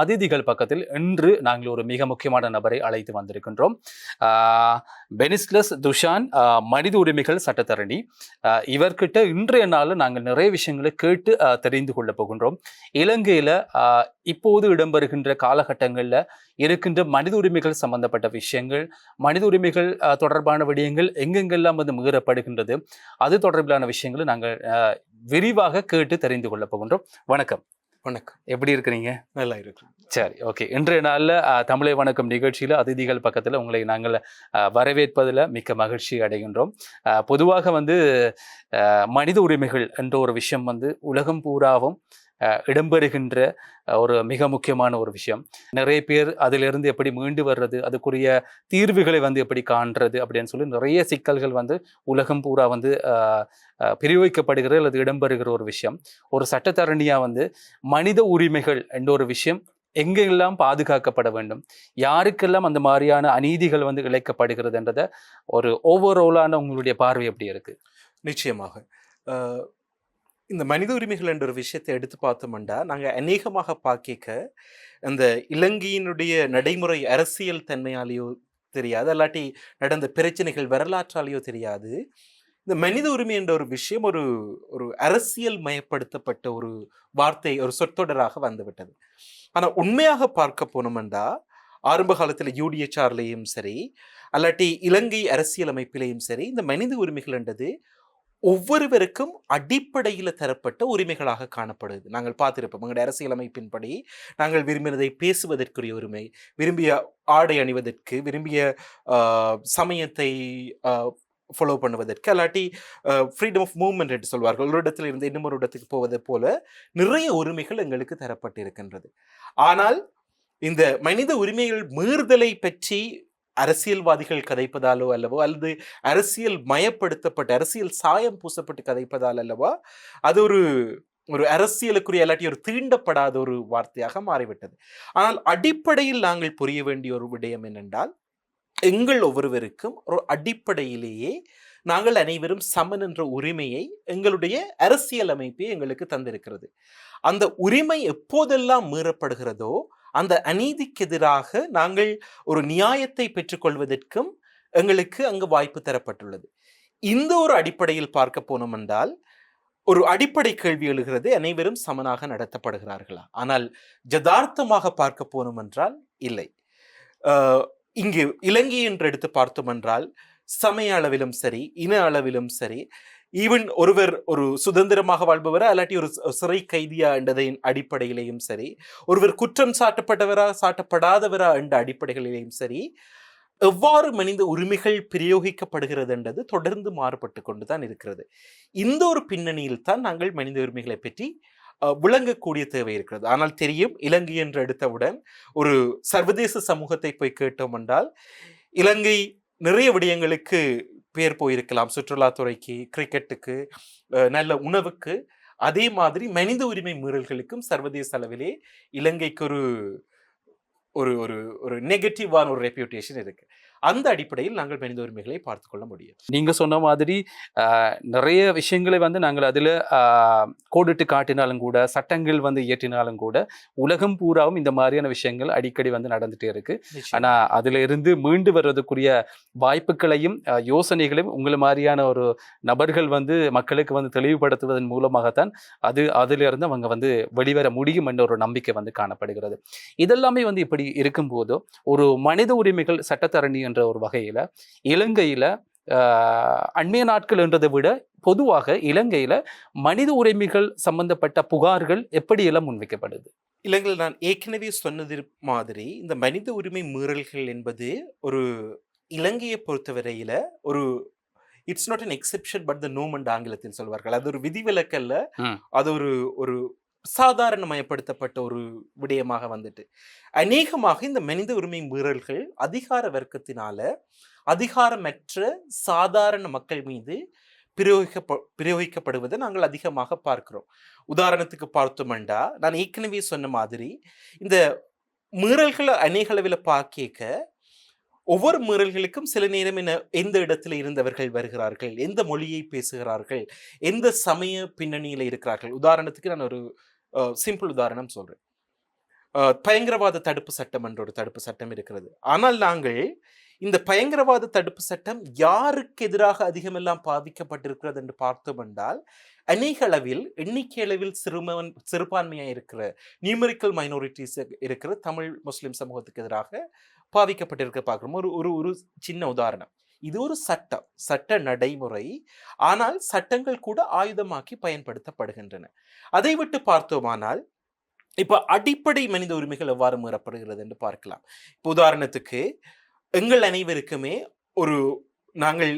அதிதிகள் பக்கத்தில் இன்று நாங்கள் ஒரு மிக முக்கியமான நபரை அழைத்து வந்திருக்கின்றோம். பெனிஸ்லஸ் துஷான் மனித உரிமைகள் சட்டத்தரணி. இவர்கிட்ட இன்றைய நாளில் நாங்கள் நிறைய விஷயங்களை கேட்டு தெரிந்து கொள்ள போகின்றோம். இலங்கையில் இப்போது இடம்பெறுகின்ற காலகட்டங்களில் இருக்கின்ற மனித உரிமைகள் சம்பந்தப்பட்ட விஷயங்கள் மனித உரிமைகள் தொடர்பான விடயங்கள் எங்கெங்கெல்லாம் வந்து மீறப்படுகின்றது அது தொடர்பிலான விஷயங்களை நாங்கள் விரிவாக கேட்டு தெரிந்து கொள்ள போகின்றோம். வணக்கம். வணக்கம். எப்படி இருக்கிறீங்க? நல்லா இருக்கு. சரி ஓகே. இன்றைய நாளில் தமிழை வணக்கம் நிகழ்ச்சியில் அதிதிகள் பக்கத்தில் உங்களை நாங்கள் வரவேற்பதில் மிக்க மகிழ்ச்சி அடைகின்றோம். பொதுவாக வந்து மனித உரிமைகள் என்ற ஒரு விஷயம் வந்து உலகம் பூராவும் இடம்பெறுகின்ற ஒரு மிக முக்கியமான ஒரு விஷயம். நிறைய பேர் அதிலிருந்து எப்படி மீண்டு வர்றது அதுக்குரிய தீர்வுகளை வந்து எப்படி காண்றது அப்படின்னு சொல்லி நிறைய சிக்கல்கள் வந்து உலகம் பூரா வந்து பிரிவிக்கப்படுகிற அல்லது இடம்பெறுகிற ஒரு விஷயம். ஒரு சட்டத்தரணியாக வந்து மனித உரிமைகள் என்ற ஒரு விஷயம் எங்கெல்லாம் பாதுகாக்கப்பட வேண்டும்? யாருக்கெல்லாம் அந்த மாதிரியான அநீதிகள் வந்து இழைக்கப்படுகிறதுன்றத ஒரு ஓவராலான உங்களுடைய பார்வை எப்படி இருக்கு? நிச்சயமாக. இந்த மனித உரிமைகள் என்ற ஒரு விஷயத்தை எடுத்து பார்த்தோம்னா நாங்கள் அநேகமாக பார்க்க அந்த இலங்கையினுடைய நடைமுறை அரசியல் தன்மையாலேயோ தெரியாது அல்லாட்டி நடந்த பிரச்சனைகள் வரலாற்றாலேயோ தெரியாது. இந்த மனித உரிமை என்ற ஒரு விஷயம் ஒரு ஒரு அரசியல் மயப்படுத்தப்பட்ட ஒரு வார்த்தை ஒரு சொற்றொடராக வந்துவிட்டது. ஆனால் உண்மையாக பார்க்க போனோம்னா ஆரம்ப காலத்தில் யூடிஎச்ஆர்லேயும் சரி அல்லாட்டி இலங்கை அரசியலமைப்பிலையும் சரி இந்த மனித உரிமைகள் என்றது ஒவ்வொருவருக்கும் அடிப்படையில் தரப்பட்ட உரிமைகளாக காணப்படுது. நாங்கள் பார்த்திருப்போம். எங்களுடைய அரசியலமைப்பின்படி நாங்கள் விரும்பினதை பேசுவதற்குரிய உரிமை விரும்பிய ஆடை அணிவதற்கு விரும்பிய சமயத்தை ஃபாலோ பண்ணுவதற்கு அல்லாட்டி ஃப்ரீடம் ஆஃப் மூவ்மெண்ட் என்று சொல்வார்கள். ஒரு இடத்துல இருந்து இன்னும் ஒரு இடத்துக்கு போவது போல நிறைய உரிமைகள் எங்களுக்கு தரப்பட்டிருக்கின்றது. ஆனால் இந்த மனித உரிமைகள் மீறுதலை பற்றி அரசியல்வாதிகள் கதைப்பதாலோ அல்லவோ அல்லது அரசியல் மயப்படுத்தப்பட்டு அரசியல் சாயம் பூசப்பட்டு கதைப்பதால் அல்லவா அது ஒரு ஒரு அரசியலுக்குரிய இல்லாட்டி ஒரு தீண்டப்படாத ஒரு வார்த்தையாக மாறிவிட்டது. ஆனால் அடிப்படையில் நாங்கள் புரிய வேண்டிய ஒரு விடயம் என்னென்றால் எங்கள் ஒவ்வொருவருக்கும் ஒரு அடிப்படையிலேயே நாங்கள் அனைவரும் சமன் என்ற உரிமையை எங்களுடைய அரசியல் அமைப்பை எங்களுக்கு தந்திருக்கிறது. அந்த உரிமை எப்போதெல்லாம் மீறப்படுகிறதோ அந்த அநீதிக்கு எதிராக நாங்கள் ஒரு நியாயத்தை பெற்றுக்கொள்வதற்கும் எங்களுக்கு அங்கு வாய்ப்பு தரப்பட்டுள்ளது. இந்த ஒரு அடிப்படையில் பார்க்க போனோம் என்றால் ஒரு அடிப்படை கேள்வி எழுகிறது அனைவரும் சமனாக நடத்தப்படுகிறார்களா? ஆனால் ஜதார்த்தமாக பார்க்க போனோம் என்றால் இல்லை. இங்கு இலங்கை என்று எடுத்து பார்த்தோம் என்றால் சமய அளவிலும் சரி இன அளவிலும் சரி ஈவன் ஒருவர் ஒரு சுதந்திரமாக வாழ்பவரா அல்லாட்டி ஒரு சிறை கைதியா என்றதின் அடிப்படையிலேயும் சரி ஒருவர் குற்றம் சாட்டப்பட்டவரா சாட்டப்படாதவரா என்ற அடிப்படைகளிலேயும் சரி எவ்வாறு மனித உரிமைகள் பிரயோகிக்கப்படுகிறது என்றது தொடர்ந்து மாறுபட்டு கொண்டுதான் இருக்கிறது. இந்த ஒரு பின்னணியில் தான் நாங்கள் மனித உரிமைகளை பற்றி விளங்கக்கூடிய தேவை இருக்கிறது. ஆனால் தெரியும் இலங்கை என்று எடுத்தவுடன் ஒரு சர்வதேச சமூகத்தை போய் கேட்டோம் என்றால் இலங்கை நிறைய விடயங்களுக்கு பேர் போயிருக்கலாம் சுற்றுலாத்துறைக்கு கிரிக்கெட்டுக்கு நல்ல உணவுக்கு. அதே மாதிரி மனித உரிமை மீறல்களுக்கும் சர்வதேச அளவிலே இலங்கைக்கு ஒரு ஒரு ஒரு ஒரு நெகட்டிவான ஒரு ரெப்யூட்டேஷன் இருக்கு. அந்த அடிப்படையில் நாங்கள் மனித உரிமைகளை பார்த்து கொள்ள முடியும். நீங்க சொன்ன மாதிரி நிறைய விஷயங்களை வந்து நாங்கள் அதுல கோடிட்டு காட்டினாலும் கூட சட்டங்கள் வந்து இயற்றினாலும் கூட உலகம் பூராவும் இந்த மாதிரியான விஷயங்கள் அடிக்கடி வந்து நடந்துட்டே இருக்கு. ஆனா அதுல இருந்து மீண்டு வர்றதுக்குரிய வாய்ப்புகளையும் யோசனைகளையும் உங்களை மாதிரியான ஒரு நபர்கள் வந்து மக்களுக்கு வந்து தெளிவுபடுத்துவதன் மூலமாகத்தான் அது அதுல இருந்து அவங்க வந்து வெளிவர முடியும் என்ற ஒரு நம்பிக்கை வந்து காணப்படுகிறது. இதெல்லாமே வந்து இப்படி இருக்கும்போது ஒரு மனித உரிமைகள் சட்டத்தரணி என்ற ஒரு வகையில இலங்கையில அண்மைய நாட்கள் என்றதை விட பொதுவாக இலங்கையில மனித உரிமைகள் சம்பந்தப்பட்ட புகார்கள் எப்படி எல்லாம் முன்வைக்கப்படுது? இலங்கையில் நான் ஏற்கனவே சொன்னது மாதிரி இந்த மனித உரிமை மீறல்கள் என்பது ஒரு இலங்கையை பொறுத்தவரையில ஒரு it's not an exception but the நோமண்ட் ஆங்கிலத்தில் சொல்வார்கள். அது ஒரு விதிவிலக்கல்ல. அது ஒரு ஒரு சாதாரணமயப்படுத்தப்பட்ட ஒரு விடயமாக வந்துட்டு. அநேகமாக இந்த மனித உரிமை மீறல்கள் அதிகார வர்க்கத்தினால அதிகாரமற்ற சாதாரண மக்கள் மீது பிரயோகிக்கப்ப பிரயோகிக்கப்படுவதை நாங்கள் அதிகமாக பார்க்கிறோம். உதாரணத்துக்கு பார்த்தோம்டா நான் ஏற்கனவே சொன்ன மாதிரி இந்த மீறல்களை அநேக அளவில் பார்க்க ஒவ்வொரு மீறல்களுக்கும் சில நேரம் என்ன எந்த இடத்துல இருந்தவர்கள் வருகிறார்கள் எந்த மொழியை பேசுகிறார்கள் எந்த சமய பின்னணியில் இருக்கிறார்கள். உதாரணத்துக்கு நான் ஒரு சிம்பிள் உதாரணம் சொல்கிறேன் பயங்கரவாத தடுப்பு சட்டம் என்ற ஒரு தடுப்பு சட்டம் இருக்கிறது. ஆனால் நாங்கள் இந்த பயங்கரவாத தடுப்பு சட்டம் யாருக்கு எதிராக அதிகமெல்லாம் பாதிக்கப்பட்டிருக்கிறது என்று பார்த்தோம் என்றால் அநேக அளவில் எண்ணிக்கை அளவில் சிறுமன் சிறுபான்மையாக இருக்கிற நியூமரிக்கல் மைனாரிட்டிஸ் இருக்கிற தமிழ் முஸ்லிம் சமூகத்துக்கு எதிராக பாவிக்கப்பட்டிருக்க பார்க்குறோம் ஒரு ஒரு ஒரு சின்ன உதாரணம். இது ஒரு சட்டம் சட்ட நடைமுறை. ஆனால் சட்டங்கள் கூட ஆயுதமாக்கி பயன்படுத்தப்படுகின்றன. அதை விட்டு பார்த்தோமானால் இப்போ அடிப்படை மனித உரிமைகள் எவ்வாறு மீறப்படுகிறது என்று பார்க்கலாம். இப்போ உதாரணத்துக்கு எங்கள் அனைவருக்குமே ஒரு நாங்கள்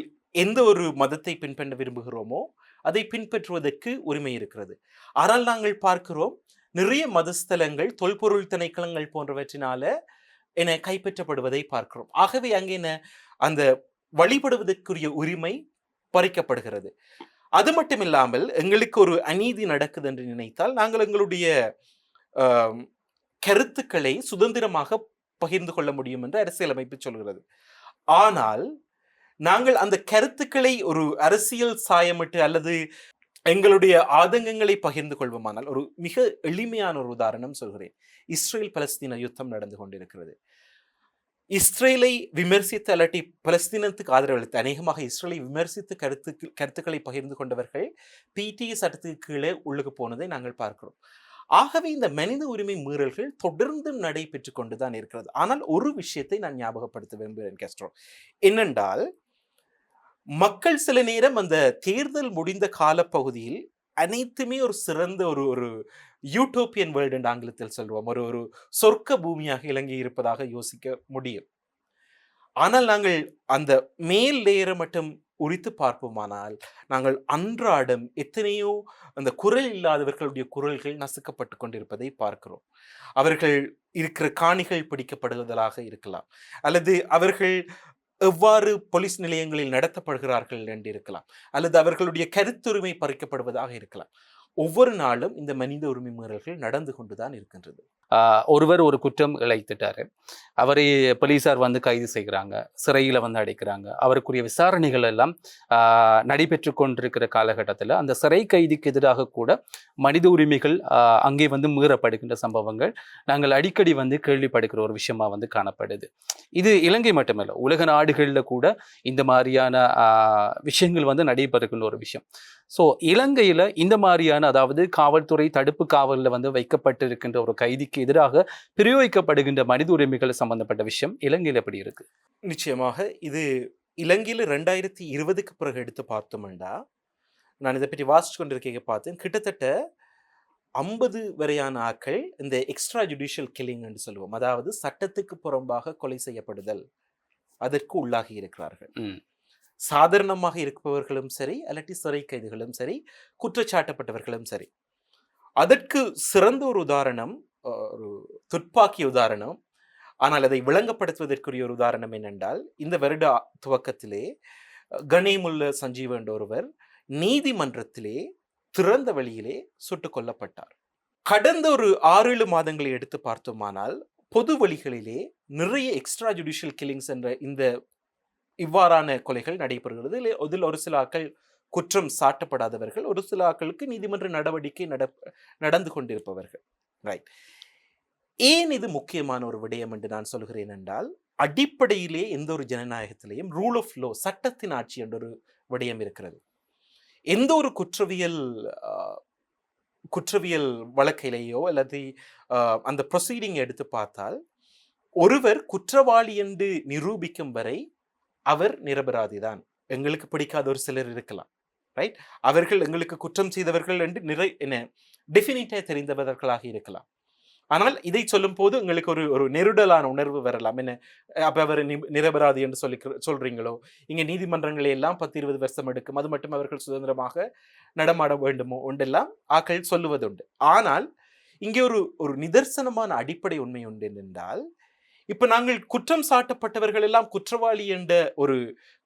எந்த ஒரு மதத்தை பின்பற்ற விரும்புகிறோமோ அதை பின்பற்றுவதற்கு உரிமை இருக்கிறது. ஆனால் நாங்கள் பார்க்கிறோம் நிறைய மதஸ்தலங்கள் தொல்பொருள் திணைக்களங்கள் போன்றவற்றினால என கைப்பற்றப்படுவதை பார்க்கிறோம். ஆகவே அங்கே என்ன? அந்த வழிபடுவதற்குரிய உரிமை பறிக்கப்படுகிறது. அது மட்டும் இல்லாமல் எங்களுக்கு ஒரு அநீதி நடக்குது என்று நினைத்தால் நாங்கள் எங்களுடைய கருத்துக்களை சுதந்திரமாக பகிர்ந்து கொள்ள முடியும் என்று அரசியலமைப்பு சொல்கிறது. ஆனால் நாங்கள் அந்த கருத்துக்களை ஒரு அரசியல் சாயமிட்டு அல்லது எங்களுடைய ஆதங்கங்களை பகிர்ந்து கொள்வோமானால் ஒரு மிக எளிமையான ஒரு உதாரணம் சொல்கிறேன். இஸ்ரேல் பலஸ்தீன யுத்தம் நடந்து கொண்டிருக்கிறது. இஸ்ரேலை விமர்சித்து அல்லாட்டி பலஸ்தீனத்துக்கு ஆதரவளித்து அநேகமாக இஸ்ரேலை விமர்சித்து கருத்து கருத்துக்களை பகிர்ந்து கொண்டவர்கள் பிடிஏ சட்டத்துக்கு கீழே உள்ளுக்கு போனதை நாங்கள் பார்க்கிறோம். ஆகவே இந்த மனித உரிமை மீறல்கள் தொடர்ந்து நடைபெற்று கொண்டுதான் இருக்கிறது. ஆனால் ஒரு விஷயத்தை நான் ஞாபகப்படுத்த விரும்புகிறேன் கேஸ்ட்ரோ. என்னென்றால் மக்கள் சில நேரம் அந்த தேர்தல் முடிந்த காலப்பகுதியில் அனைத்துமே ஒரு சிறந்த ஒரு ஒரு யூட்டோப்பியன் வேர்ல்டு என்று ஆங்கிலத்தில் சொல்வோம் ஒரு ஒரு சொர்க்க பூமியாக இலங்கை இருப்பதாக யோசிக்க முடியும். ஆனால் நாங்கள் அந்த மேல் லேயரை மட்டும் உரித்து பார்ப்போமானால் நாங்கள் அன்றாடம் எத்தனையோ அந்த குரல் இல்லாதவர்களுடைய குரல்கள் நசுக்கப்பட்டு கொண்டிருப்பதை பார்க்கிறோம். அவர்கள் இருக்கிற காணிகள் பிடிக்கப்படுவதாக இருக்கலாம். அல்லது அவர்கள் எவ்வாறு போலீஸ் நிலையங்களில் நடத்தப்படுகிறார்கள் என்று இருக்கலாம். அல்லது அவர்களுடைய கருத்துரிமை பறிக்கப்படுவதாக இருக்கலாம். ஒவ்வொரு நாளும் இந்த மனித உரிமை மீறல்கள் நடந்து கொண்டுதான் இருக்கின்றது. ஒருவர் ஒரு குற்றம் இழைத்துட்டாரு. அவரை போலீஸார் வந்து கைது செய்கிறாங்க சிறையில் வந்து அடைக்கிறாங்க. அவருக்குரிய விசாரணைகள் எல்லாம் நடைபெற்று கொண்டிருக்கிற காலகட்டத்தில் அந்த சிறை கைதிக்கு எதிராக கூட மனித உரிமைகள் அங்கே வந்து மீறப்படுகின்ற சம்பவங்கள் நாங்கள் அடிக்கடி வந்து கேள்விப்படுகிற ஒரு விஷயமா வந்து காணப்படுது. இது இலங்கை மட்டுமல்ல உலக நாடுகளில் கூட இந்த மாதிரியான விஷயங்கள் வந்து நடைபெறுகின்ற ஒரு விஷயம். ஸோ இலங்கையில இந்த மாதிரியான அதாவது காவல்துறை தடுப்பு காவலில் வந்து வைக்கப்பட்டிருக்கின்ற ஒரு கைதிக்கு எதிராக பிரயோகிக்கப்படுகின்ற மனித உரிமைகள் சம்பந்தப்பட்ட விஷயம் இலங்கையில் எப்படி இருக்கு? நிச்சயமாக இது இலங்கையில் ரெண்டாயிரத்தி இருபதுக்கு பிறகு எடுத்து பார்த்தோம்டா. நான் இதை பற்றி வாசிச்சு கொண்டிருக்க பார்த்தேன். கிட்டத்தட்ட ஐம்பது வரையான ஆக்கள் இந்த எக்ஸ்ட்ரா ஜுடிஷியல் கில்லிங் என்று சொல்லுவோம். அதாவது சட்டத்துக்கு புறம்பாக கொலை செய்யப்படுதல் அதற்கு உள்ளாகி இருக்கிறார்கள். சாதாரணமாக இருப்பவர்களும் சரி அல்லாட்டி சிறை கைதிகளும் சரி குற்றச்சாட்டப்பட்டவர்களும் சரி. அதற்கு சிறந்த ஒரு உதாரணம் ஒரு துப்பாக்கி உதாரணம். ஆனால் அதை விளங்கப்படுத்துவதற்குரிய ஒரு உதாரணம் என்னென்றால் இந்த வருட துவக்கத்திலே கணேமுல்ல சஞ்சீவ் என்ற ஒருவர் நீதிமன்றத்திலே திறந்த வழியிலே சுட்டுக் கொல்லப்பட்டார். கடந்த ஒரு ஆறு ஏழு மாதங்களை எடுத்து பார்த்தோமானால் பொது வழிகளிலே நிறைய எக்ஸ்ட்ரா ஜுடிஷியல் கில்லிங்ஸ் என்ற இந்த இவ்வாறான கொலைகள் நடைபெறுகிறது. இல்லை இதில் ஒரு சில ஆக்கள் குற்றம் சாட்டப்படாதவர்கள் ஒரு சில ஆக்களுக்கு நீதிமன்ற நடவடிக்கை நட நடந்து கொண்டிருப்பவர்கள். ரைட் ஏன் இது முக்கியமான ஒரு விடயம் என்று நான் சொல்கிறேன் என்றால் அடிப்படையிலே எந்த ஒரு ஜனநாயகத்திலேயும் ரூல் ஆஃப் லோ சட்டத்தின் ஆட்சி என்ற ஒரு விடயம் இருக்கிறது. எந்த ஒரு குற்றவியல் குற்றவியல் வழக்கிலேயோ அல்லது அந்த ப்ரொசீடிங் எடுத்து பார்த்தால் ஒருவர் குற்றவாளி என்று நிரூபிக்கும் வரை அவர் நிரபராதிதான். எங்களுக்கு பிடிக்காத ஒரு சிலர் இருக்கலாம் ரைட் அவர்கள் எங்களுக்கு குற்றம் செய்தவர்கள் என்று நிறை என்ன டெஃபினிட்டாக தெரிந்தவர்களாக இருக்கலாம். ஆனால் இதை சொல்லும் போது உங்களுக்கு ஒரு ஒரு நெருடலான உணர்வு வரலாம். என்ன அப்போ அவர் நிரபராதி என்று சொல்லி சொல்றீங்களோ? இங்கே நீதிமன்றங்களை எல்லாம் பத்து இருபது வருஷம் எடுக்கும். அது மட்டும் அவர்கள் சுதந்திரமாக நடமாட வேண்டுமோ? உண்டெல்லாம் ஆக்கள் சொல்லுவதுண்டு. ஆனால் இங்கே ஒரு ஒரு நிதர்சனமான அடிப்படை உண்மை உண்டு என்றால் இப்ப நாங்கள் குற்றம் சாட்டப்பட்டவர்கள் எல்லாம் குற்றவாளி என்ற ஒரு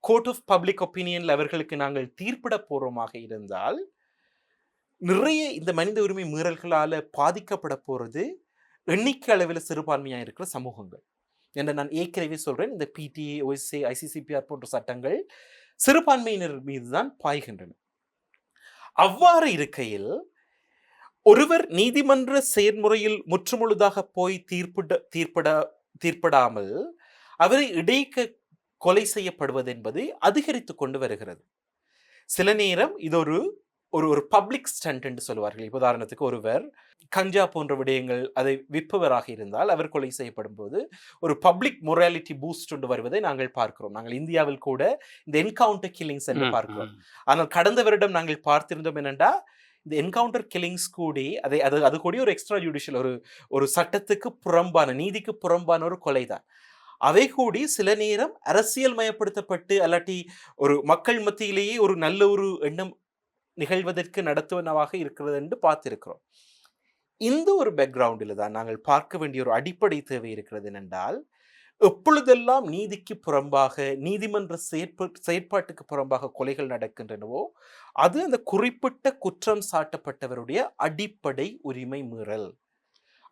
கோர்ட் ஆஃப் பப்ளிக் ஒப்பீனியன்ல அவர்களுக்கு நாங்கள் தீர்ப்பிட போறோமாக இருந்தால் நிறைய இந்த மனித உரிமை மீறல்களால பாதிக்கப்பட போறது எண்ணிக்கை அளவில் சிறுபான்மையா இருக்கிற சமூகங்கள். என்று நான் ஏற்கனவே சொல்றேன் இந்த பிடிஏ ஓஎஸ்ஏ ஐசிசிபிஆர் போன்ற சட்டங்கள் சிறுபான்மையினர் மீதுதான் பாய்கின்றன. அவ்வாறு இருக்கையில் ஒருவர் நீதிமன்ற செயற்முறையில் முற்றுமுழுதாக போய் தீர்ப்பிட தீர்ப்பட தீர்ப்படாமல் அவரை இடைக்க கொலை செய்யப்படுவது என்பது அதிகரித்து கொண்டு வருகிறது. சில நேரம் இது ஒரு ஒரு ஒரு பப்ளிக் ஸ்டண்ட் என்று சொல்வார்கள் இப்ப உதாரணத்துக்கு ஒருவர் கஞ்சா போன்ற விடயங்கள் அதை விற்பவராக இருந்தால் அவர் கொலை செய்யப்படும் போது ஒரு பப்ளிக் மொராலிட்டி பூஸ்ட் கொண்டு வருவதை நாங்கள் பார்க்கிறோம். நாங்கள் இந்தியாவில் கூட இந்த என்கவுண்டர் கில்லிங்ஸ் என்று பார்க்கிறோம். ஆனால் கடந்த வருடம் நாங்கள் பார்த்திருந்தோம் என்னென்றா இந்த என்கவுண்டர் கில்லிங்ஸ் கூடி அதை அது அது கூடி ஒரு எக்ஸ்ட்ரா ஜுடிஷியல் ஒரு ஒரு சட்டத்துக்கு புறம்பான நீதிக்கு புறம்பான ஒரு கொலை தான் அவை கூடி சில நேரம் அரசியல் மயப்படுத்தப்பட்டு அல்லாட்டி ஒரு மக்கள் மத்தியிலேயே ஒரு நல்ல ஒரு எண்ணம் நிகழ்வதற்கு நடத்துவனவாக இருக்கிறது என்று பார்த்திருக்கிறோம். இந்த ஒரு பேக்ரவுண்டில் தான் நாங்கள் பார்க்க வேண்டிய ஒரு அடிப்படை தேவை இருக்கிறது என்றால் எப்பொழுதெல்லாம் நீதிக்கு புறம்பாக நீதிமன்ற செயற்ப செயற்பாட்டுக்கு புறம்பாக கொலைகள் நடக்கின்றனவோ அது அந்த குறிப்பிட்ட குற்றம் சாட்டப்பட்டவருடைய அடிப்படை உரிமை மீறல்.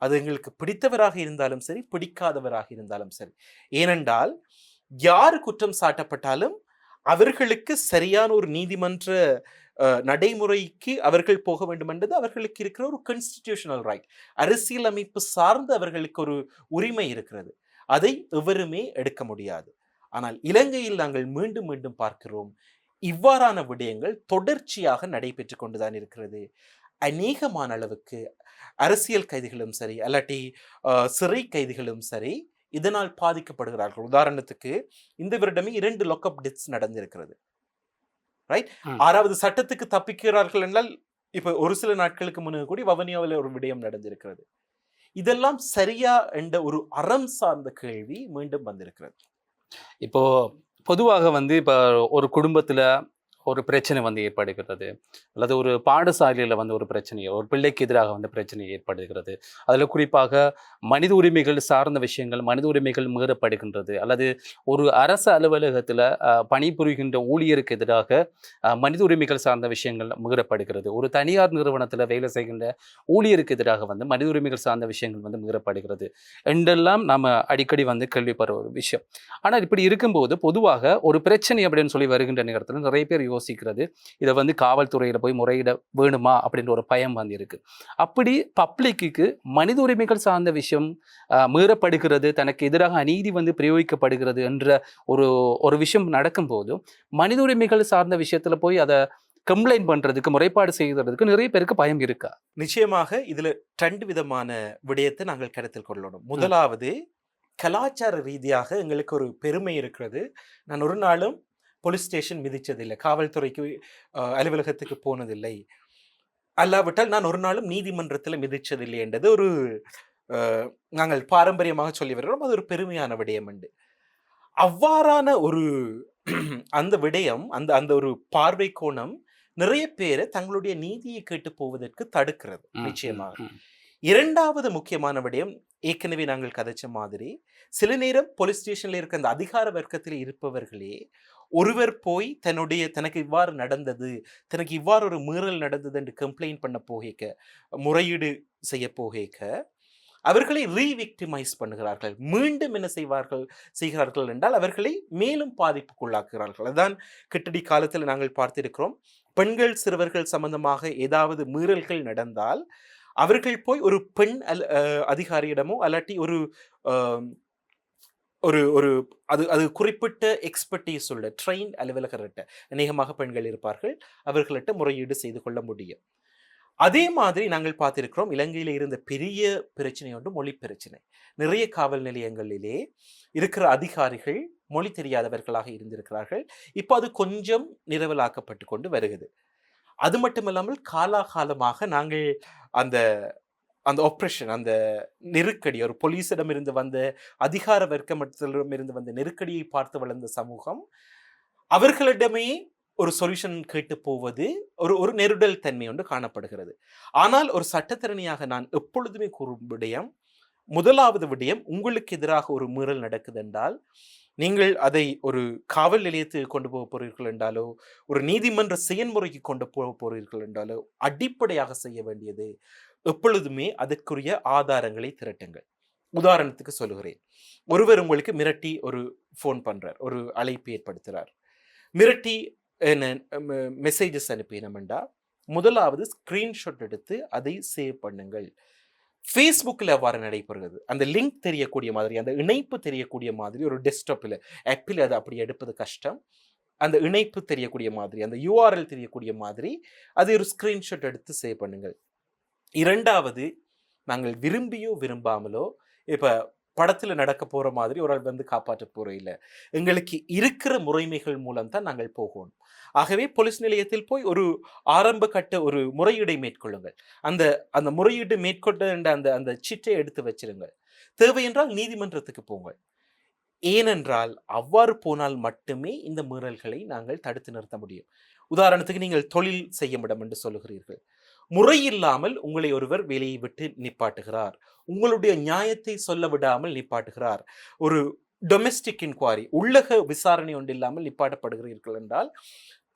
அது எங்களுக்கு பிடித்தவராக இருந்தாலும் சரி பிடிக்காதவராக இருந்தாலும் சரி. ஏனென்றால் யார் குற்றம் சாட்டப்பட்டாலும் அவர்களுக்கு சரியான ஒரு நீதிமன்ற நடைமுறைக்கு அவர்கள் போக வேண்டும் என்பது அவர்களுக்கு இருக்கிற ஒரு கன்ஸ்டிடியூஷனல் ரைட் அரசியலமைப்பு சார்ந்து அவர்களுக்கு ஒரு உரிமை இருக்கிறது. அதை எவருமே எடுக்க முடியாது. ஆனால் இலங்கையில் நாங்கள் மீண்டும் மீண்டும் பார்க்கிறோம். இவ்வாறான விடயங்கள் தொடர்ச்சியாக நடைபெற்று கொண்டுதான் இருக்கிறது. அநேகமான அளவுக்கு அரசியல் கைதிகளும் சரி அல்லாட்டி சிறை கைதிகளும் சரி இதனால் பாதிக்கப்படுகிறார்கள். உதாரணத்துக்கு இந்த வருடமே இரண்டு லொக்கப் டெத்ஸ் நடந்திருக்கிறது. ரைட். ஆறாவது சட்டத்துக்கு தப்பிக்கிறார்கள் என்றால் இப்ப ஒரு சில நாட்களுக்கு முன்னே கூடி வவனியாவில் ஒரு விடயம் நடந்திருக்கிறது. இதெல்லாம் சரியா என்ற ஒரு அறம் சார்ந்த கேள்வி மீண்டும் வந்திருக்கிறது. இப்போ பொதுவாக வந்து இப்போ ஒரு குடும்பத்தில் ஒரு பிரச்சனை வந்து ஏற்படுகிறது. அல்லது ஒரு பாடசாலையில் வந்து ஒரு பிரச்சனையோ ஒரு பிள்ளைக்கு எதிராக வந்து பிரச்சனை ஏற்படுகிறது. அதில் குறிப்பாக மனித உரிமைகள் சார்ந்த விஷயங்கள் மனித உரிமைகள் மீறப்படுகின்றது. அல்லது ஒரு அரசு அலுவலகத்தில் பணிபுரிகின்ற ஊழியருக்கு எதிராக மனித உரிமைகள் சார்ந்த விஷயங்கள் மீறப்படுகிறது. ஒரு தனியார் நிறுவனத்தில் வேலை செய்கின்ற ஊழியருக்கு எதிராக வந்து மனித உரிமைகள் சார்ந்த விஷயங்கள் வந்து மீறப்படுகிறது. என்றெல்லாம் நாம் அடிக்கடி வந்து கேள்விப்படுற ஒரு விஷயம். ஆனால் இப்படி இருக்கும்போது பொதுவாக ஒரு பிரச்சனை அப்படின்னு சொல்லி வருகின்ற நேரத்தில் நிறைய பேர் யோசிக்கிறது. இதை வந்து காவல்துறையில் போய் முறையிட வேணுமா? அப்படின்ற ஒரு பயம் வந்து இருக்கு. அப்படி பப்ளிக்கு மனித உரிமைகள் சார்ந்த விஷயம் மீறப்படுகிறது தனக்கு எதிராக அநீதி வந்து பிரயோகிக்கப்படுகிறது என்ற ஒரு ஒரு விஷயம் நடக்கும்போது மனித உரிமைகள் சார்ந்த விஷயத்துல போய் அதை கம்ப்ளைண்ட் பண்றதுக்கு முறைப்பாடு செய்யறதுக்கு நிறைய பேருக்கு பயம் இருக்கா? நிச்சயமாக இதுல ரெண்டு விதமான விடயத்தை நாங்கள் கருத்தில் கொள்ளணும். முதலாவது கலாச்சார ரீதியாக எங்களுக்கு ஒரு பெருமை இருக்கிறது. நான் ஒரு நாளும் போலீஸ் ஸ்டேஷன் மிதிச்சதில்லை. காவல்துறைக்கு அலுவலகத்துக்கு போனதில்லை. அல்லாவிட்டால் நான் ஒரு நாளும் நீதிமன்றத்தில் மிதிச்சதில்லை என்றது ஒரு நாங்கள் பாரம்பரியமாக சொல்லி வருகிறோம். அது ஒரு பெருமையான விடயம் உண்டு. அவ்வாறான ஒரு அந்த விடயம் அந்த அந்த ஒரு பார்வை கோணம் நிறைய பேரை தங்களுடைய நீதியை கேட்டு போவதற்கு தடுக்கிறது நிச்சயமாக. இரண்டாவது முக்கியமான விடயம் ஏற்கனவே நாங்கள் கதைச்ச மாதிரி சில நேரம் போலீஸ் ஸ்டேஷன்ல இருக்க அந்த அதிகார வர்க்கத்தில் இருப்பவர்களே ஒருவர் போய் தன்னுடைய தனக்கு இவ்வாறு நடந்தது தனக்கு இவ்வாறு ஒரு மீறல் நடந்தது என்று கம்ப்ளைண்ட் பண்ண போகிக்க முறையீடு செய்ய போகிக்க அவர்களை ரீவிக்டிமைஸ் பண்ணுகிறார்கள். மீண்டும் என்ன செய்வார்கள் செய்கிறார்கள் என்றால் அவர்களை மேலும் பாதிப்புக்குள்ளாக்குகிறார்கள். அதுதான் கிட்டடி காலத்தில் நாங்கள் பார்த்திருக்கிறோம். பெண்கள் சிறுவர்கள் சம்பந்தமாக ஏதாவது மீறல்கள் நடந்தால் அவர்கள் போய் ஒரு பெண் அல் அதிகாரியிடமோ அல்லாட்டி ஒரு ஒரு ஒரு அது அது குறிப்பிட்ட எக்ஸ்பர்டீஸ் உள்ள ட்ரெயின் அலுவலகர்கிட்ட அநேகமாக பெண்கள் இருப்பார்கள் அவர்கள்ட்ட முறையீடு செய்து கொள்ள முடியும். அதே மாதிரி நாங்கள் பார்த்திருக்கிறோம் இலங்கையில் இருந்த பெரிய பிரச்சனை ஒன்று மொழி பிரச்சனை. நிறைய காவல் நிலையங்களிலே இருக்கிற அதிகாரிகள் மொழி தெரியாதவர்களாக இருந்திருக்கிறார்கள். இப்போ அது கொஞ்சம் நிரவலாக்கப்பட்டு கொண்டு வருகிறது. அது மட்டுமல்லாமல் காலாகாலமாக நாங்கள் அந்த அந்த ஆப்ரேஷன் அந்த நெருக்கடி ஒரு போலீஸிடமிருந்து வந்த அதிகார வர்க்கமத்திடமிருந்து வந்த நெருக்கடியை பார்த்து வளர்ந்த சமூகம் அவர்களிடமே ஒரு சொல்யூஷன் கேட்டு போவது ஒரு ஒரு நெருடல் தன்மை ஒன்று காணப்படுகிறது. ஆனால் ஒரு சட்டத்திறனியாக நான் எப்பொழுதுமே கூறும் விடயம் முதலாவது விடயம் உங்களுக்கு எதிராக ஒரு மீறல் நடக்குது என்றால் நீங்கள் அதை ஒரு காவல் நிலையத்துக்கு கொண்டு போக போகிறீர்கள் என்றாலோ ஒரு நீதிமன்ற செயன்முறைக்கு கொண்டு போக போகிறீர்கள் என்றாலோ அடிப்படையாக செய்ய வேண்டியது எப்பொழுதுமே அதற்குரிய ஆதாரங்களை திரட்டுங்கள். உதாரணத்துக்கு சொல்லுகிறேன். ஒருவர் உங்களுக்கு மிரட்டி ஒரு ஃபோன் பண்ணுறார் ஒரு அழைப்பு ஏற்படுத்துகிறார் மிரட்டி என்ன மெசேஜஸ் அனுப்பினமெண்டா முதலாவது ஸ்க்ரீன்ஷாட் எடுத்து அதை சேவ் பண்ணுங்கள். ஃபேஸ்புக்கில் அவ்வாறு நடைபெறுகிறது. அந்த லிங்க் தெரியக்கூடிய மாதிரி அந்த இணைப்பு தெரியக்கூடிய மாதிரி ஒரு டெஸ்க்டாப்பில் ஆப்பில் அது அப்படி எடுப்பது கஷ்டம். அந்த இணைப்பு தெரியக்கூடிய மாதிரி அந்த யூஆர்எல் தெரியக்கூடிய மாதிரி அதை ஒரு ஸ்க்ரீன்ஷாட் எடுத்து சேவ் பண்ணுங்கள். இரண்டாவது நாங்கள் விரும்பியோ விரும்பாமலோ இப்போ படத்தில் நடக்க போகிற மாதிரி ஒரு ஆள் வந்து காப்பாற்ற போகிற இல்லை எங்களுக்கு இருக்கிற முறைமைகள் மூலம் தான் நாங்கள் போகணும். ஆகவே போலீஸ் நிலையத்தில் போய் ஒரு ஆரம்ப கட்ட ஒரு முறையீடை மேற்கொள்ளுங்கள். அந்த அந்த முறையீடு மேற்கொண்ட அந்த அந்த சிட்டை எடுத்து வச்சிருங்கள். தேவை என்றால் நீதிமன்றத்துக்கு போங்கள். ஏனென்றால் அவ்வாறு போனால் மட்டுமே இந்த மீறல்களை நாங்கள் தடுத்து நிறுத்த முடியும். உதாரணத்துக்கு நீங்கள் தொழில் செய்ய முடியும் என்று சொல்லுகிறீர்கள். முறையில்லாமல் உங்களை ஒருவர் வேலையை விட்டு நிப்பாட்டுகிறார். உங்களுடைய நியாயத்தை சொல்ல விடாமல் நிப்பாட்டுகிறார். ஒரு டொமெஸ்டிக் இன்குவாரி உள்ளக விசாரணை ஒன்று இல்லாமல் நிப்பாட்டப்படுகிறீர்கள் என்றால்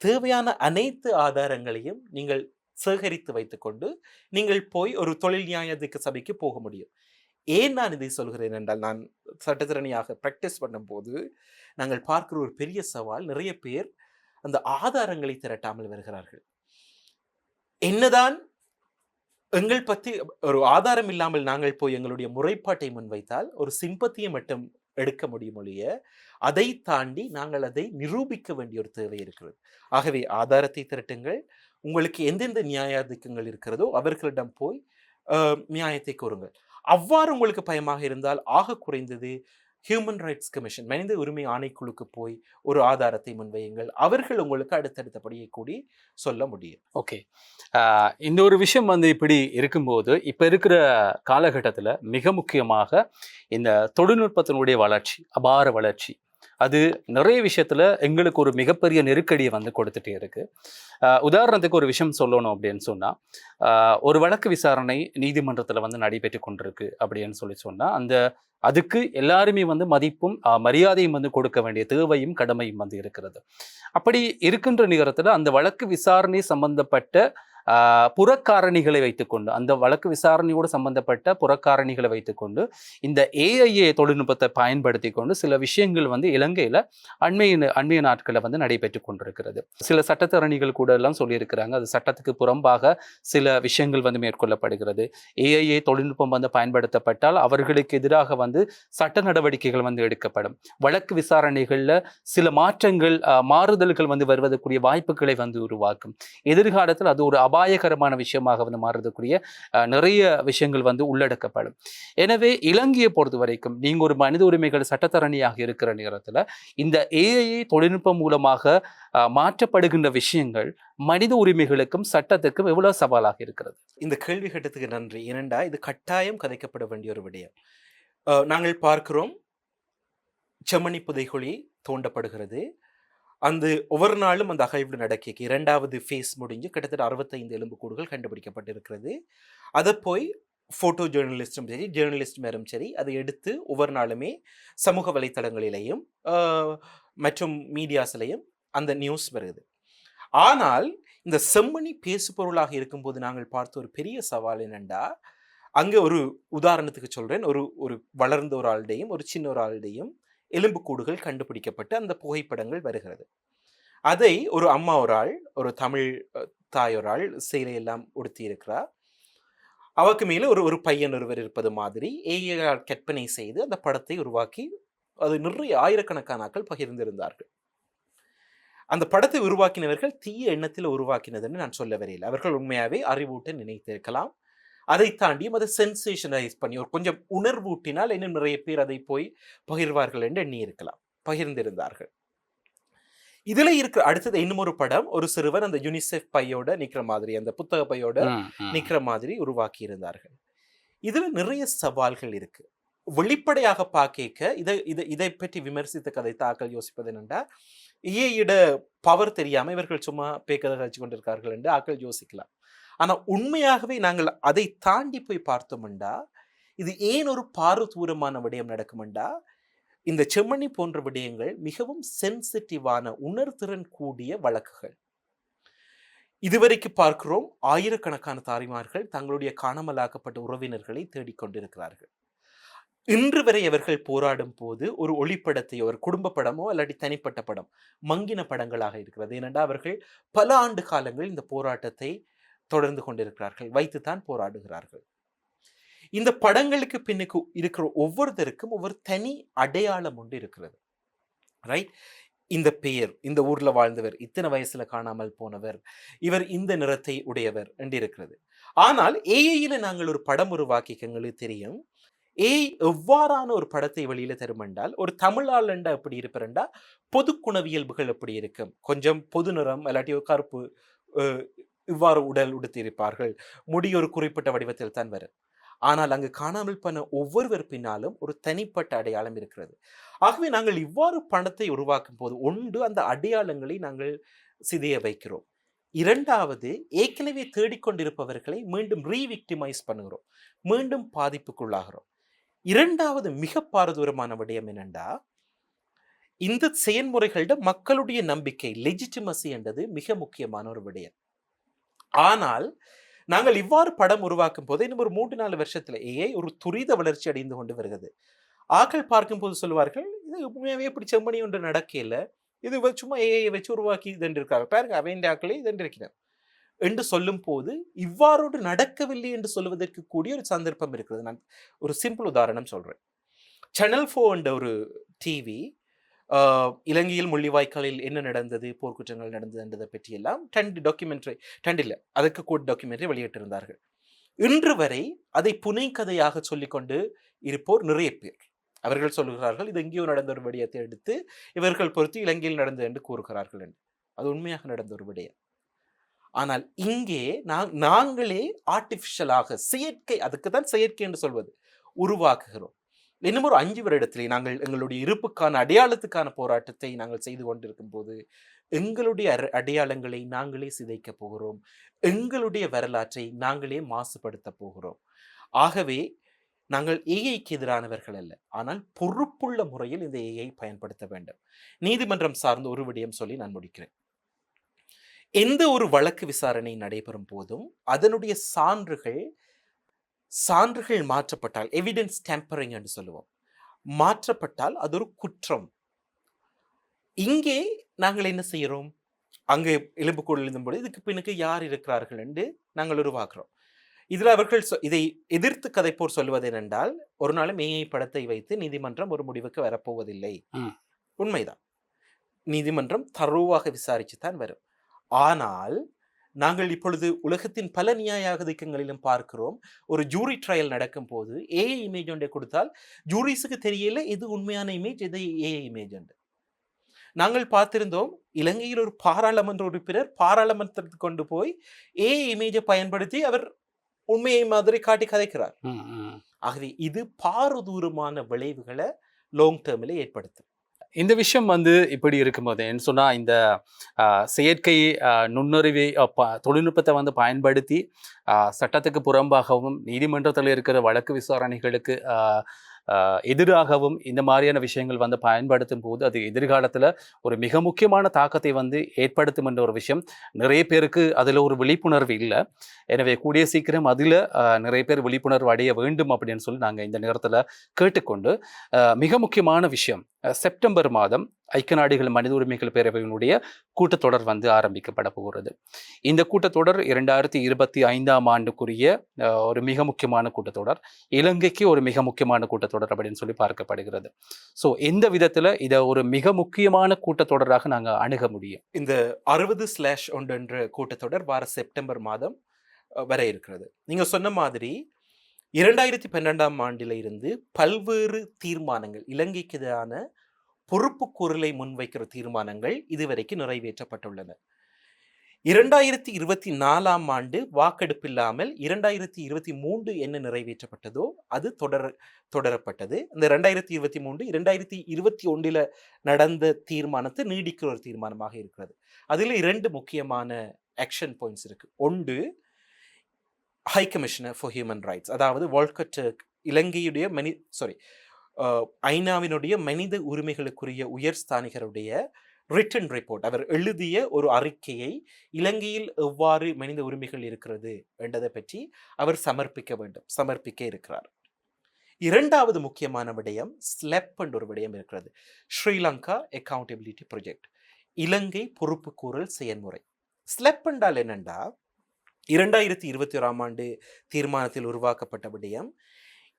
தேவையான அனைத்து ஆதாரங்களையும் நீங்கள் சேகரித்து வைத்துக்கொண்டு நீங்கள் போய் ஒரு தொழில் நியாயத்துக்கு சபைக்கு போக முடியும். ஏன் நான் இதை சொல்கிறேன் என்றால் நான் சட்டத்திறனியாக ப்ராக்டிஸ் பண்ணும்போது நாங்கள் பார்க்கிற ஒரு பெரிய சவால் நிறைய பேர் அந்த ஆதாரங்களை திரட்டாமல் வருகிறார்கள். என்னதான் எங்கள் பற்றி ஒரு ஆதாரம் இல்லாமல் நாங்கள் போய் எங்களுடைய முறைப்பாட்டை முன்வைத்தால் ஒரு சிம்பத்தியை மட்டும் எடுக்க முடியும் ஒழிய அதை தாண்டி நாங்கள் அதை நிரூபிக்க வேண்டிய ஒரு தேவை இருக்கிறது. ஆகவே ஆதாரத்தை திரட்டுங்கள். உங்களுக்கு எந்தெந்த நியாயாதிக்கங்கள் இருக்கிறதோ அவர்களிடம் போய் நியாயத்தை கூறுங்கள் அவ்வாறு உங்களுக்கு பயமாக இருந்தால் ஆக குறைந்தது ஹியூமன் ரைட்ஸ் கமிஷன் மனித உரிமை ஆணைக்குழுக்கு போய் ஒரு ஆதாரத்தை முன்வையுங்கள். அவர்கள் உங்களுக்கு அடுத்தடுத்தபடியே கூடி சொல்ல முடியும். ஓகே இந்த ஒரு விஷயம் வந்து இப்படி இருக்கும்போது இப்போ இருக்கிற காலகட்டத்தில் மிக முக்கியமாக இந்த தொழில்நுட்பத்தினுடைய வளர்ச்சி அபார வளர்ச்சி அது நிறைய விஷயத்தில் எங்களுக்கு ஒரு மிகப்பெரிய நெருக்கடியை வந்து கொடுத்துட்டே இருக்கு. உதாரணத்துக்கு ஒரு விஷயம் சொல்லணும் அப்படின்னு சொன்னால் ஒரு வழக்கு விசாரணை நீதிமன்றத்தில் வந்து நடைபெற்று கொண்டிருக்கு அப்படின்னு சொல்லி சொன்னால் அந்த அதுக்கு எல்லாருமே வந்து மதிப்பும் ஆஹ் மரியாதையும் வந்து கொடுக்க வேண்டிய தேவையும் கடமையும் வந்து இருக்கிறது. அப்படி இருக்கின்ற நேரத்துல அந்த வழக்கு விசாரணை சம்பந்தப்பட்ட புறக்காரணிகளை வைத்துக்கொண்டு அந்த வழக்கு விசாரணையோடு சம்பந்தப்பட்ட புறக்காரணிகளை வைத்துக்கொண்டு இந்த ஏஐஏ தொழில்நுட்பத்தை பயன்படுத்தி கொண்டு சில விஷயங்கள் வந்து இலங்கையில் அண்மைய அண்மைய நாட்களில் வந்து நடைபெற்று கொண்டிருக்கிறது. சில சட்டத்தரணிகள் கூட எல்லாம் சொல்லியிருக்கிறாங்க அது சட்டத்துக்கு புறம்பாக சில விஷயங்கள் வந்து மேற்கொள்ளப்படுகிறது. ஏஐஏ தொழில்நுட்பம் வந்து பயன்படுத்தப்பட்டால் அவர்களுக்கு எதிராக வந்து சட்ட நடவடிக்கைகள் வந்து எடுக்கப்படும். வழக்கு விசாரணைகளில் சில மாற்றங்கள் மாறுதல்கள் வந்து வருவதற்குரிய வாய்ப்புகளை வந்து உருவாக்கும். எதிர்காலத்தில் அது ஒரு அபாயகரமான விஷயமாக வந்து மாறுறதுக்குரிய நிறைய விஷயங்கள் வந்து உள்ளடக்கப்படும். எனவே இலங்கையை பொறுத்த வரைக்கும் நீங்கள் ஒரு மனித உரிமைகள் சட்டத்தரணியாக இருக்கிற நேரத்தில் இந்த ஏஐ தொழில்நுட்பம் மூலமாக மாற்றப்படுகின்ற விஷயங்கள் மனித உரிமைகளுக்கும் சட்டத்துக்கும் எவ்வளவு சவாலாக இருக்கிறது? இந்த கேள்வி கேட்டதுக்கு நன்றி. ஏனெண்டா இது கட்டாயம் கதைக்கப்பட வேண்டிய ஒரு விடயம். நாங்கள் பார்க்கிறோம் செம்மணி புதைகுழி தோண்டப்படுகிறது. அந்த ஒவ்வொரு நாளும் அந்த அகழ்வு நடக்க இரண்டாவது ஃபேஸ் முடிஞ்சு கிட்டத்தட்ட அறுபத்தைந்து எலும்புக்கூடுகள் கண்டுபிடிக்கப்பட்டிருக்கிறது. அதை போய் ஃபோட்டோ ஜேர்னலிஸ்ட்டும் சரி ஜேர்னலிஸ்ட் மேரும் சரி அதை எடுத்து ஒவ்வொரு நாளுமே சமூக வலைத்தளங்களிலேயும் மற்றும் மீடியாஸ்லேயும் அந்த நியூஸ் வருது. ஆனால் இந்த செம்மணி பேசுபொருளாக இருக்கும்போது நாங்கள் பார்த்த ஒரு பெரிய சவால் என்னென்னா அங்கே ஒரு உதாரணத்துக்கு சொல்கிறேன் ஒரு ஒரு வளர்ந்த ஒரு ஆளுடையும் ஒரு சின்ன ஒரு ஆளுடையும் எலும்புக்கூடுகள் கண்டுபிடிக்கப்பட்டு அந்த புகைப்படங்கள் வருகிறது. அதை ஒரு அம்மா ஒரு ஆள் ஒரு தமிழ் தாய் ஒரு ஆள் சேலையெல்லாம் உடுத்தி இருக்கிறார் அவருக்கு மேலே ஒரு ஒரு பையன் ஒருவர் இருப்பது மாதிரி ஏஐஆர் கற்பனை செய்து அந்த படத்தை உருவாக்கி அது நிறைய ஆயிரக்கணக்கான ஆட்கள் பகிர்ந்திருந்தார்கள். அந்த படத்தை உருவாக்கினவர்கள் தீய எண்ணத்தில் உருவாக்கினதுன்னு நான் சொல்ல வரையில் அவர்கள் உண்மையாகவே அறிவூட்ட நினைத்திருக்கலாம். அதை தாண்டியும் அதை சென்சேஷனைஸ் பண்ணி ஒரு கொஞ்சம் உணர்வூட்டினால் இன்னும் நிறைய பேர் அதை போய் பகிர்வார்கள் என்று எண்ணி இருக்கலாம் பகிர்ந்திருந்தார்கள். இதுல இருக்கிற அடுத்தது இன்னும் ஒரு படம். ஒரு சிறுவன் அந்த யுனிசெஃப் பையோட நிக்கிற மாதிரி அந்த புத்தக பையோட. நிக்கிற மாதிரி உருவாக்கி இருந்தார்கள் இதுல நிறைய சவால்கள் இருக்கு. வெளிப்படையாக பார்க்க இதை இதை இதை பற்றி விமர்சித்த கதை தாக்கல் யோசிப்பது என்னென்றா ஏஇட பவர் தெரியாம இவர்கள் சும்மா பேக்கதை கழிச்சு கொண்டிருக்கார்கள் என்று ஆக்கள் யோசிக்கலாம். ஆனால் உண்மையாகவே நாங்கள் அதை தாண்டி போய் பார்த்தோம்ண்டா இது ஏன் ஒரு பாரதூரமான விடயம் நடக்குமெண்டா? இந்த செம்மணி போன்ற விடயங்கள் மிகவும் சென்சிட்டிவான உணர்திறன் கூடிய வழக்குகள். இதுவரைக்கு பார்க்கிறோம் ஆயிரக்கணக்கான தாய்மார்கள் தங்களுடைய காணாமலாக்கப்பட்ட உறவினர்களை தேடிக்கொண்டிருக்கிறார்கள் இன்று வரை அவர்கள் போராடும் போது ஒரு ஒளிப்படத்தையோ ஒரு குடும்ப படமோ இல்லாட்டி தனிப்பட்ட படம் மங்கின படங்களாக இருக்கிறது. ஏனென்றால் அவர்கள் பல ஆண்டு காலங்கள் இந்த போராட்டத்தை தொடர்ந்து கொண்டிருக்கிறார்கள். வைத்துத்தான் போராடுகிறார்கள். இந்த படங்களுக்கு பின்னுக்கு இருக்கிற ஒவ்வொருத்தருக்கும் ஒவ்வொரு தனி அடையாளம் ஒன்று இருக்கிறது. ரைட் இந்த பெயர் இந்த ஊரில் வாழ்ந்தவர் இத்தனை வயசில் காணாமல் போனவர் இவர் இந்த நிறத்தை உடையவர் என்று இருக்கிறது ஆனால் ஏஐயில் நாங்கள் ஒரு படம் உருவாக்கிக்க எங்களுக்கு தெரியும். ஏஐ எவ்வாறான ஒரு படத்தை வெளியில தருமென்றால் ஒரு தமிழாளண்டா எப்படி இருப்பார்ண்டா பொது குணவியல்புகள் எப்படி இருக்கும். கொஞ்சம் பொது நிறம் இல்லாட்டி கருப்பு இவ்வாறு உடல் உடுத்தியிருப்பார்கள். முடி ஒரு குறிப்பிட்ட வடிவத்தில் தான் வரும். ஆனால் அங்கு காணாமல் பண்ண ஒவ்வொருவர் பின்னாலும் ஒரு தனிப்பட்ட அடையாளம் இருக்கிறது. ஆகவே நாங்கள் இவ்வாறு பணத்தை உருவாக்கும் போது ஒன்று அந்த அடையாளங்களை நாங்கள் சிதைய வைக்கிறோம். இரண்டாவது ஏற்கனவே தேடிக்கொண்டிருப்பவர்களை மீண்டும் ரீவிக்டிமைஸ் பண்ணுகிறோம். மீண்டும் பாதிப்புக்குள்ளாகிறோம். இரண்டாவது மிக பாரதூரமான விடயம் என்னண்டா இந்த செயல்முறைகளிட மக்களுடைய நம்பிக்கை லெஜிட்டிமசி என்றது மிக முக்கியமான ஒரு விடயம். ஆனால் நாங்கள் இவ்வாறு படம் உருவாக்கும் போது இன்னும் ஒரு மூன்று நாலு வருஷத்துல ஏஐ ஒரு துரித வளர்ச்சி அடைந்து கொண்டு வருகிறது. ஆக்கள் பார்க்கும்போது சொல்லுவார்கள் இது உண்மையாகவே இப்படி செம்மணி ஒன்று நடக்கல இது சும்மா ஏஐ வச்சு உருவாக்கி இதென்றிருக்காங்க பாருங்க அவன் ஆக்களே இதென்றிருக்கிறார். என்று சொல்லும் போது இவ்வாறோடு நடக்கவில்லை என்று சொல்வதற்கு கூடிய ஒரு சந்தர்ப்பம் இருக்கிறது. நான் ஒரு சிம்பிள் உதாரணம் சொல்கிறேன் சேனல் ஃபோ என்ற ஒரு டிவி இலங்கையில் முள்ளிவாய்க்காலில் என்ன நடந்தது? போர்க்குற்றங்கள் நடந்தது என்றதை பற்றியெல்லாம் டென்ட் டாக்குமெண்ட்ரி டென்ட் இல்லை. அதற்கு கூட டாக்குமெண்ட்ரி வெளியிட்டிருந்தார்கள். இன்று வரை அதை புனை கதையாக சொல்லிக்கொண்டு இருப்போர் நிறைய பேர். அவர்கள் சொல்லுகிறார்கள் இது எங்கேயோ நடந்த ஒரு விடயத்தை எடுத்து இவர்கள் பொறுத்து இலங்கையில் நடந்தது என்று கூறுகிறார்கள் என்று. அது உண்மையாக நடந்த ஒரு விடயம். ஆனால் இங்கே நாங்களே ஆர்டிஃபிஷியலாக செயற்கை அதுக்கு தான் செயற்கை என்று சொல்வது உருவாக்குகிறோம். இன்னும் ஒரு அஞ்சு வருடத்திலே நாங்கள் எங்களுடைய இருப்புக்கான அடையாளத்துக்கான போராட்டத்தை நாங்கள் செய்து கொண்டிருக்கும் போது எங்களுடைய அடையாளங்களை நாங்களே சிதைக்க போகிறோம். எங்களுடைய வரலாற்றை நாங்களே மாசுபடுத்த போகிறோம். ஆகவே நாங்கள் ஏஐக்கு எதிரானவர்கள் அல்ல. ஆனால் பொறுப்புள்ள முறையில் இந்த ஏஐ பயன்படுத்த வேண்டும். நீதிமன்றம் சார்ந்த ஒரு விடயம் சொல்லி நான் முடிக்கிறேன். எந்த ஒரு வழக்கு விசாரணை நடைபெறும் போதும் அதனுடைய சான்றுகள் சான்றுகள் மாற்றப்பட்டால் எவிடன்ஸ் டெம்பரிங் என்று சொல்லுவோம். மாற்றப்பட்டால் அது ஒரு குற்றம். இங்கே நாங்கள் என்ன செய்கிறோம்? அங்கே எலும்புக்கூடு எழுதும்போது இதுக்கு பின்னுக்கு யார் இருக்கிறார்கள் என்று நாங்கள் உருவாக்குறோம். இதில் அவர்கள் இதை எதிர்த்து கதைப்போர் சொல்வது என்னென்றால் ஒரு நாளும் ஏஐ படத்தை வைத்து நீதிமன்றம் ஒரு முடிவுக்கு வரப்போவதில்லை. உண்மைதான். நீதிமன்றம் தரோவாக விசாரித்து தான் வரும். ஆனால் நாங்கள் இப்பொழுது உலகத்தின் பல நியாயாதிக்கங்களிலும் பார்க்கிறோம். ஒரு ஜூரி ட்ரையல் நடக்கும் போது ஏஐ இமேஜ் ஒன்றை கொடுத்தால் ஜூரிஸுக்கு தெரியல இது உண்மையான இமேஜ் இது ஏஐ இமேஜ் என்று. நாங்கள் பார்த்திருந்தோம் இலங்கையில் ஒரு பாராளுமன்ற உறுப்பினர் பாராளுமன்றத்துக்கு கொண்டு போய் ஏஐ இமேஜை பயன்படுத்தி அவர் உண்மையை மாதிரி காட்டி கதைக்கிறார். ஆகவே இது பாரதூரமான விளைவுகளை லாங் டேர்மில் ஏற்படுத்தும். இந்த விஷயம் வந்து இப்படி இருக்கும்போதுன்னு என்ன இந்த செயற்கை நுண்ணறிவை ப- தொழில்நுட்பத்தை வந்து பயன்படுத்தி சட்டத்துக்கு புறம்பாகவும் நீதிமன்றத்தில் இருக்கிற வழக்கு விசாரணைகளுக்கு எதிராகவும் இந்த மாதிரியான விஷயங்கள் வந்து பயன்படுத்தும் போது அது எதிர்காலத்தில் ஒரு மிக முக்கியமான தாக்கத்தை வந்து ஏற்படுத்தும் என்ற ஒரு விஷயம். நிறைய பேருக்கு அதில் ஒரு விழிப்புணர்வு இல்லை. எனவே கூடிய சீக்கிரம் அதில் நிறைய பேர் விழிப்புணர்வு அடைய வேண்டும் அப்படின்னு சொல்லி நாங்கள் இந்த நேரத்தில் கேட்டுக்கொண்டு மிக முக்கியமான விஷயம். செப்டம்பர் மாதம் ஐக்கிய நாடுகள் மனித உரிமைகள் பேரவையினுடைய கூட்டத்தொடர் வந்து ஆரம்பிக்கப்பட போகிறது. இந்த கூட்டத்தொடர் இரண்டாயிரத்தி இருபத்தி ஐந்தாம் ஆண்டுக்குரிய ஒரு மிக முக்கியமான கூட்டத்தொடர். இலங்கைக்கு ஒரு மிக முக்கியமான கூட்டத்தொடர் அப்படின்னு சொல்லி பார்க்கப்படுகிறது. ஸோ எந்த விதத்தில் இதை ஒரு மிக முக்கியமான கூட்டத்தொடராக நாங்கள் அணுக முடியும்? இந்த அறுபது ஸ்லாஷ் ஒன்று என்ற கூட்டத்தொடர் வார செப்டம்பர் மாதம் வர இருக்கிறது. நீங்கள் சொன்ன மாதிரி இரண்டாயிரத்தி பன்னெண்டாம் ஆண்டில் இருந்து பல்வேறு தீர்மானங்கள் இலங்கைக்கு எதிரான பொறுப்புக்கூறலை முன்வைக்கிற தீர்மானங்கள் இதுவரைக்கும் நிறைவேற்றப்பட்டுள்ளன. இரண்டாயிரத்தி இருபத்தி நாலாம் ஆண்டு வாக்கெடுப்பில்லாமல் இரண்டாயிரத்தி இருபத்தி மூன்று என்ன நிறைவேற்றப்பட்டதோ அது தொடர தொடரப்பட்டது. இந்த ரெண்டாயிரத்தி இருபத்தி மூன்று இரண்டாயிரத்தி இருபத்தி ஒன்றில் நடந்த தீர்மானத்தை நீடிக்கிற ஒரு தீர்மானமாக இருக்கிறது. அதில் இரண்டு முக்கியமான ஆக்ஷன் பாயிண்ட்ஸ் இருக்குது ஒன்று high commissioner for human rights அதாவது வால்கட் இலங்கையுடைய மனி சாரி ஐநாவினுடைய மனித உரிமைகளுக்குரிய உயர் ஸ்தானிகருடைய ரிட்டன் ரிப்போர்ட் அவர் எழுதிய ஒரு அறிக்கையை இலங்கையில் எவ்வாறு மனித உரிமைகள் இருக்கிறது என்றதை பற்றி அவர் சமர்ப்பிக்க வேண்டும் சமர்ப்பிக்க இருக்கிறார். இரண்டாவது முக்கியமான விடயம் ஸ்லெப் என்ற ஒரு விடயம் இருக்கிறது. ஸ்ரீலங்கா அக்கௌண்டபிலிட்டி ப்ரொஜெக்ட் இலங்கை பொறுப்புக்கூறல் செயல்முறை. ஸ்லெப் என்றால் என்னண்டா இரண்டாயிரத்தி இருபத்தி ஓராம் ஆண்டு தீர்மானத்தில் உருவாக்கப்பட்ட விடயம்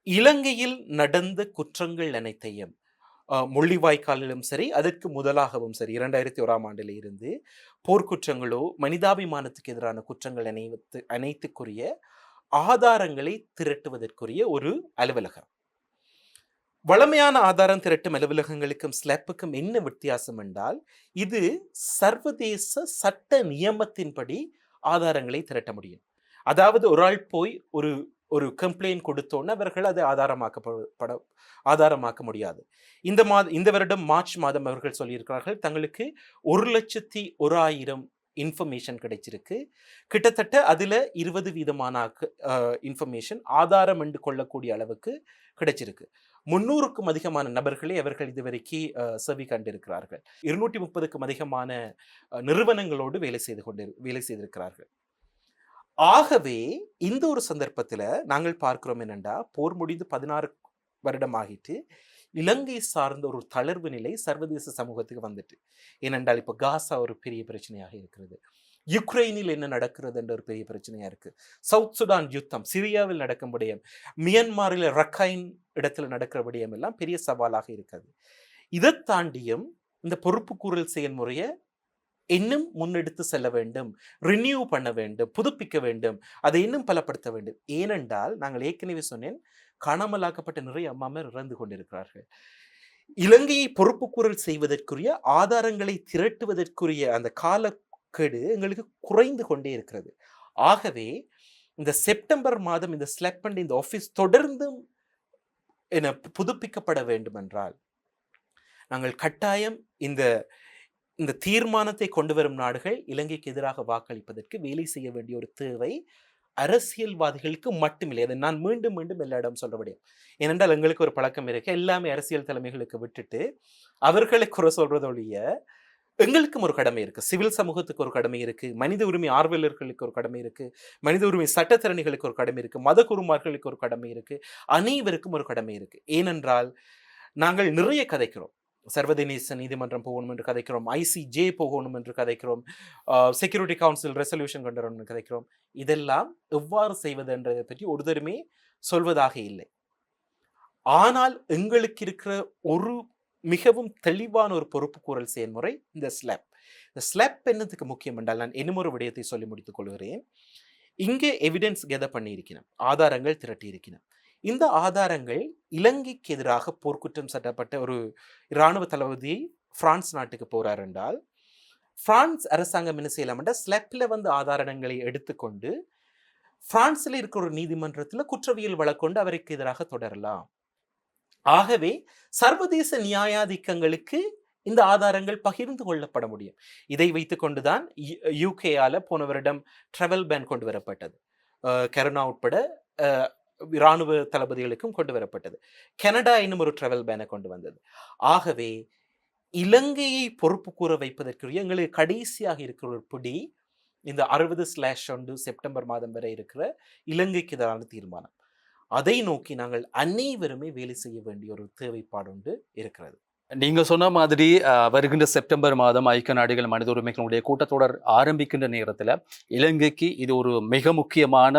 இலங்கையில் நடந்த குற்றங்கள் அனைத்தையும் முள்ளிவாய்க்காலிலும் சரி அதற்கு முதலாகவும் சரி இரண்டாயிரத்தி ஓராம் ஆண்டில் இருந்து போர்க்குற்றங்களோ மனிதாபிமானத்துக்கு எதிரான குற்றங்கள் அனைத்து அனைத்துக்குரிய ஆதாரங்களை திரட்டுவதற்குரிய ஒரு அலுவலகம். வளமையான ஆதாரம் திரட்டும் அலுவலகங்களுக்கும் ஸ்லாப்புக்கும் என்ன வித்தியாசம் என்றால் இது சர்வதேச சட்ட நியமத்தின்படி ஆதாரங்களை திரட்ட முடியும். அதாவது ஒரு ஆள் போய் ஒரு ஒரு கம்ப்ளைண்ட் கொடுத்தோன்னே அவர்கள் அதை ஆதாரமாக்கப்பட ஆதாரமாக்க முடியாது. இந்த மாத இந்த வருடம் மார்ச் மாதம் அவர்கள் சொல்லியிருக்கிறார்கள் தங்களுக்கு ஒரு லட்சத்தி ஒரு ஆயிரம் இன்ஃபர்மேஷன் கிடைச்சிருக்கு. கிட்டத்தட்ட அதில் இருபது வீதமான இன்ஃபர்மேஷன் ஆதாரம் என்று கொள்ளக்கூடிய அளவுக்கு கிடைச்சிருக்கு. முன்னூறுக்கும் அதிகமான நபர்களை அவர்கள் இதுவரைக்கு செவி கண்டிருக்கிறார்கள். இருநூற்றி முப்பதுக்கும் அதிகமான நிறுவனங்களோடு வேலை செய்து கொண்டு வேலை செய்திருக்கிறார்கள். ஆகவே இந்த ஒரு சந்தர்ப்பத்தில் நாங்கள் பார்க்கிறோம் என்னண்டா போர் முடிந்து பதினாறு வருடம் ஆகிட்டு இலங்கை சார்ந்த ஒரு தளர்வு நிலை சர்வதேச சமூகத்துக்கு வந்துட்டு. ஏனென்றால் இப்போ காசா ஒரு பெரிய பிரச்சனையாக இருக்கிறது. யுக்ரைனில் என்ன நடக்கிறது என்ற ஒரு பெரிய பிரச்சனையாக இருக்குது சவுத் சுடான் யுத்தம் சிரியாவில் நடக்கும்படியும் மியன்மாரில் மியான்மரில் ரக்கைன் இடத்துல நடக்கிறபடியும் எல்லாம் பெரிய சவாலாக இருக்கிறது இதை தாண்டியும் இந்த பொறுப்பு கூறல் செயல்முறையை இன்னும் முன்னெடுத்து செல்ல வேண்டும் ரினியூ பண்ண வேண்டும் புதுப்பிக்க வேண்டும் அதை இன்னும் பலப்படுத்த வேண்டும். ஏனென்றால் நாங்கள் ஏற்கனவே சொன்னேன் காணாமலாக்கப்பட்ட நிறைய அம்மாமார் இறந்து கொண்டிருக்கிறார்கள். இலங்கையை பொறுப்புக்கூறல் செய்வதற்குரிய ஆதாரங்களை திரட்டுவதற்குரிய அந்த கால கெடு எங்களுக்கு குறைந்து கொண்டே இருக்கிறது. ஆகவே இந்த செப்டம்பர் மாதம் இந்த ஸ்லெப்பண்ட் இந்த ஆஃபீஸ் தொடர்ந்தும் என புதுப்பிக்கப்பட வேண்டுமென்றால் நாங்கள் கட்டாயம் இந்த இந்த தீர்மானத்தை கொண்டு வரும் நாடுகள் இலங்கைக்கு எதிராக வாக்களிப்பதற்கு வேலை செய்ய வேண்டிய ஒரு தேவை அரசியல்வாதிகளுக்கு மட்டுமில்லை. அதை நான் மீண்டும் மீண்டும் எல்லா இடம் சொல்ல முடியும். ஏனென்றால் எங்களுக்கு ஒரு பழக்கம் இருக்கு. எல்லாமே அரசியல் தலைமைகளுக்கு விட்டுட்டு அவர்களை குறை சொல்றதொழிய எங்களுக்கும் ஒரு கடமை இருக்குது சிவில் சமூகத்துக்கு ஒரு கடமை இருக்குது மனித உரிமை ஆர்வலர்களுக்கு ஒரு கடமை இருக்குது மனித உரிமை சட்டத்திறனிகளுக்கு ஒரு கடமை இருக்குது மத குருமார்களுக்கு ஒரு கடமை இருக்குது அனைவருக்கும் ஒரு கடமை இருக்குது ஏனென்றால் நாங்கள் நிறைய கதைக்கிறோம். சர்வதேச நீதிமன்றம் போகணும் என்று கதைக்கிறோம். ஐசிஜே போகணும் என்று கதைக்கிறோம். செக்யூரிட்டி கவுன்சில் ரெசல்யூஷன் கொண்டு வரணும் என்று கதைக்கிறோம். இதெல்லாம் எவ்வாறு செய்வது என்றதை பற்றி ஒருதருமே சொல்வதாக இல்லை. ஆனால் எங்களுக்கு இருக்கிற ஒரு மிகவும் தெளிவான ஒரு பொறுப்புக்கூறல் செயல்முறை இந்த ஸ்லாப். இந்த ஸ்லாப் என்னதுக்கு முக்கியம் என்றால் நான் இன்னும் ஒரு விடயத்தை சொல்லி முடித்துக் கொள்கிறேன். இங்கே எவிடன்ஸ் கெதர் பண்ணியிருக்கிறோம் ஆதாரங்கள் திரட்டியிருக்கிறோம் இந்த ஆதாரங்கள் இலங்கைக்கு எதிராக போர்க்குற்றம் சட்டப்பட்ட ஒரு இராணுவ தளபதி பிரான்ஸ் நாட்டுக்கு போறார் என்றால் பிரான்ஸ் அரசாங்கம் என்ன செய்யலாம் என்றால் ஸ்லெப்பில் வந்து ஆதாரங்களை எடுத்துக்கொண்டு பிரான்ஸில் இருக்கிற ஒரு நீதிமன்றத்தில் குற்றவியல் வழக்கொண்டு அவருக்கு எதிராக தொடரலாம். ஆகவே சர்வதேச நியாயாதிக்கங்களுக்கு இந்த ஆதாரங்கள் பகிர்ந்து கொள்ளப்பட முடியும். இதை வைத்துக்கொண்டுதான் யூகேயால போன வருடம் ட்ராவல் பேன் கொண்டு வரப்பட்டது. கருணா உட்பட இராணுவ தளபதிகளுக்கும் கொண்டு வரப்பட்டது. கனடா இன்னும் ஒரு ட்ராவல் பேனை கொண்டு வந்தது. ஆகவே இலங்கையை பொறுப்பு கூற வைப்பதற்குரிய எங்களுக்கு கடைசியாக இருக்கிற ஒரு பிடி இந்த அறுபது ஸ்லாஷ் ஒன்று செப்டம்பர் மாதம் வரை இருக்கிற இலங்கைக்கு எதிரான தீர்மானம். அதை நோக்கி நாங்கள் அனைவருமே வேலை செய்ய வேண்டிய ஒரு தேவைப்பாடு ஒன்று இருக்கிறது. நீங்க சொன்ன மாதிரி வருகின்ற செப்டம்பர் மாதம் ஐக்கிய நாடுகள் மனித உரிமைகளுடைய கூட்டத்தொடர் ஆரம்பிக்கின்ற நேரத்தில் இலங்கைக்கு இது ஒரு மிக முக்கியமான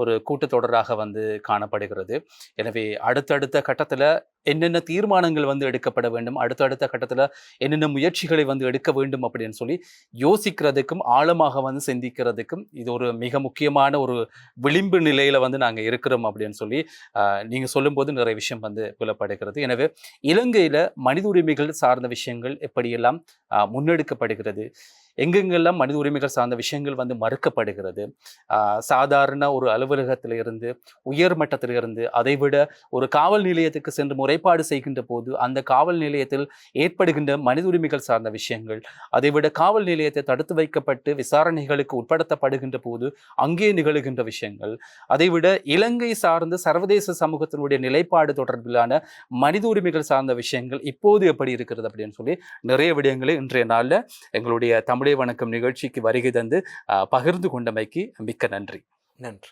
ஒரு கூட்டத்தொடராக வந்து காணப்படுகிறது. எனவே அடுத்தடுத்த கட்டத்தில் என்னென்ன தீர்மானங்கள் வந்து எடுக்கப்பட வேண்டும் அடுத்தடுத்த கட்டத்தில் என்னென்ன முயற்சிகளை வந்து எடுக்க வேண்டும் அப்படின்னு சொல்லி யோசிக்கிறதுக்கும் ஆழமாக வந்து சிந்திக்கிறதுக்கும் இது ஒரு மிக முக்கியமான ஒரு விளிம்பு நிலையில் வந்து நாங்கள் இருக்கிறோம் அப்படின்னு சொல்லி நீங்கள் சொல்லும்போது நிறைய விஷயம் வந்து புலப்படுகிறது. எனவே இலங்கையில் மனித உரிமைகள் சார்ந்த விஷயங்கள் எப்படியெல்லாம் முன்னெடுக்கப்படுகிறது? எங்கெங்கெல்லாம் மனித உரிமைகள் சார்ந்த விஷயங்கள் வந்து மறுக்கப்படுகிறது? சாதாரண ஒரு அலுவலகத்திலிருந்து உயர் மட்டத்திலிருந்து அதைவிட ஒரு காவல் நிலையத்துக்கு சென்று முறைப்பாடு செய்கின்ற போது அந்த காவல் நிலையத்தில் ஏற்படுகின்ற மனித உரிமைகள் சார்ந்த விஷயங்கள் அதைவிட காவல் நிலையத்தை தடுத்து வைக்கப்பட்டு விசாரணைகளுக்கு உட்படுத்தப்படுகின்ற போது அங்கே நிகழுகின்ற விஷயங்கள் அதைவிட இலங்கை சார்ந்த சர்வதேச சமூகத்தினுடைய நிலைப்பாடு தொடர்பிலான மனித உரிமைகள் சார்ந்த விஷயங்கள் இப்போது எப்படி இருக்கிறது அப்படின்னு சொல்லி நிறைய விடயங்களை இன்றைய நாளில் எங்களுடைய தமிழ் வணக்கம் நிகழ்ச்சிக்கு வருகை தந்து பகிர்ந்து கொண்டமைக்கு மிக்க நன்றி. நன்றி.